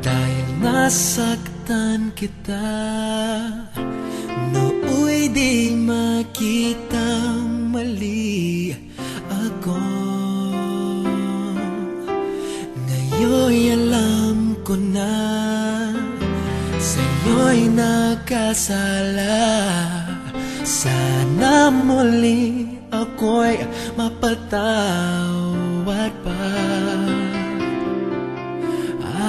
Dahil nasaktan kita Nooy di makita mali ako. Ngayon alam ko na Sa'yo'y nakasala. Sana muli ako'y mapatawad pa.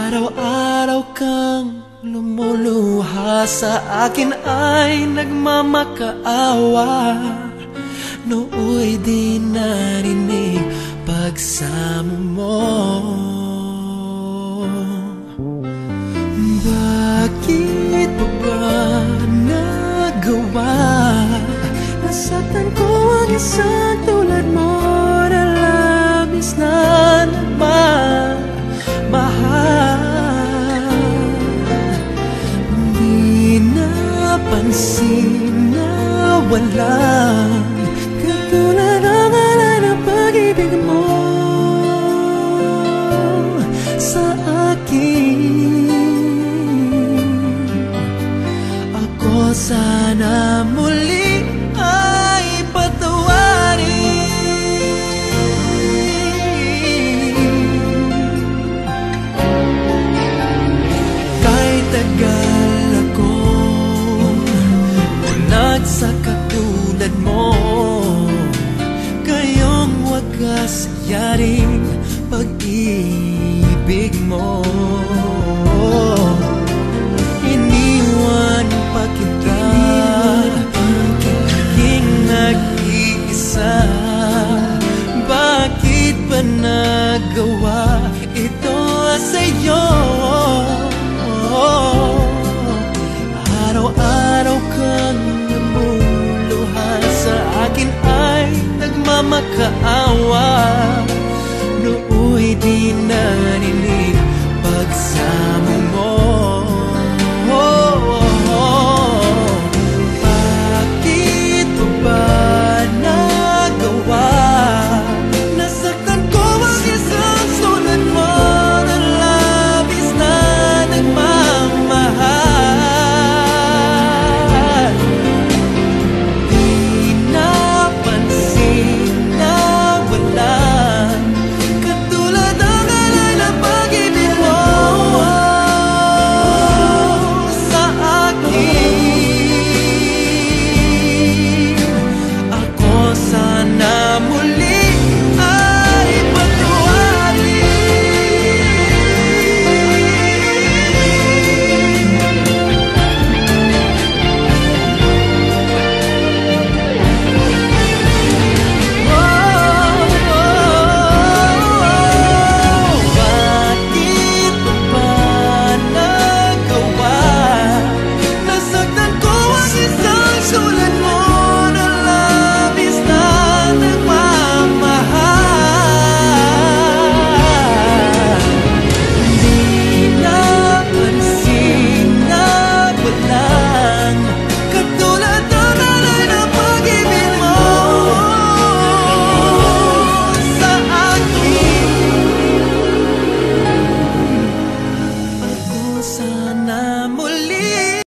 Araw-araw kang lumuluha sa akin ay nagmamakaawa. Nooy di narinig pagsamo mo. Bakit pa ba nagawa? Nasaktan ko ang isang napansin na walang Katulad ang alay ng pag-ibig mo. Sa akin. Ako sana muli Bulag sa katulad mo. Kayong wagas yaring pag-ibig mo nagmamakaawa Nooy di narinig